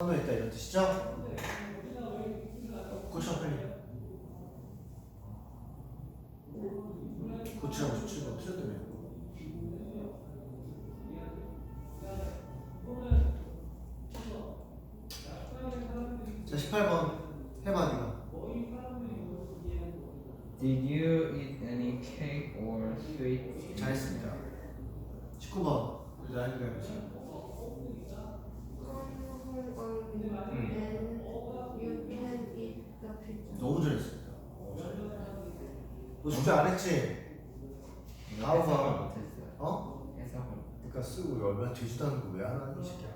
선호했다 이런 뜻이죠? 고쳐 빨리 고치라고 17번 틀렸다며 자 18번 해봐 니가 Did you eat any cake or sweet? 잘했습니다. 19번. 우리 나이가 해보자 너무 잘했습니다 너 숙제 안 했지? 아우. 못했어요. 어? 해석을 그러니까 쓰고 얼마나 되지도 않은 거왜안 하니 이 새끼야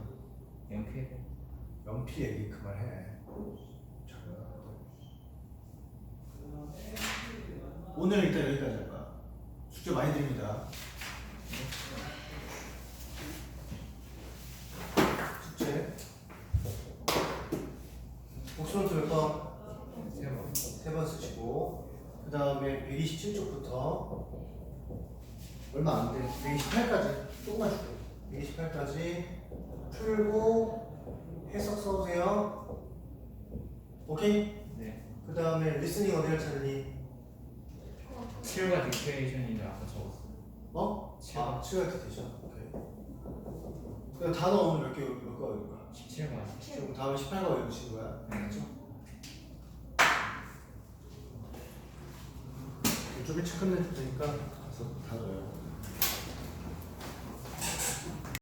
연필. 연필 얘기 그만해 오늘 일단 여기까지 할 거야 숙제 많이 드립니다 숙제 복수노트 몇 번? 세 번. 세번 쓰시고 그 다음에 127쪽부터 얼마 안 돼. 128까지 조금만 줄게요. 128까지 풀고 해석 써오세요. 오케이? 네. 그 다음에 리스닝 어디를 찾으니? 7과 딕테이션인데 아까 적었어. 어? 칠. 아, 7가 되죠. 오케이. 그 단어 오늘 몇 개, 몇개 외울 거야? 17과. 지금 다음에 18가 외우신 거야? 네. 좀 일찍 끝낼 테니까 가서 다 외워.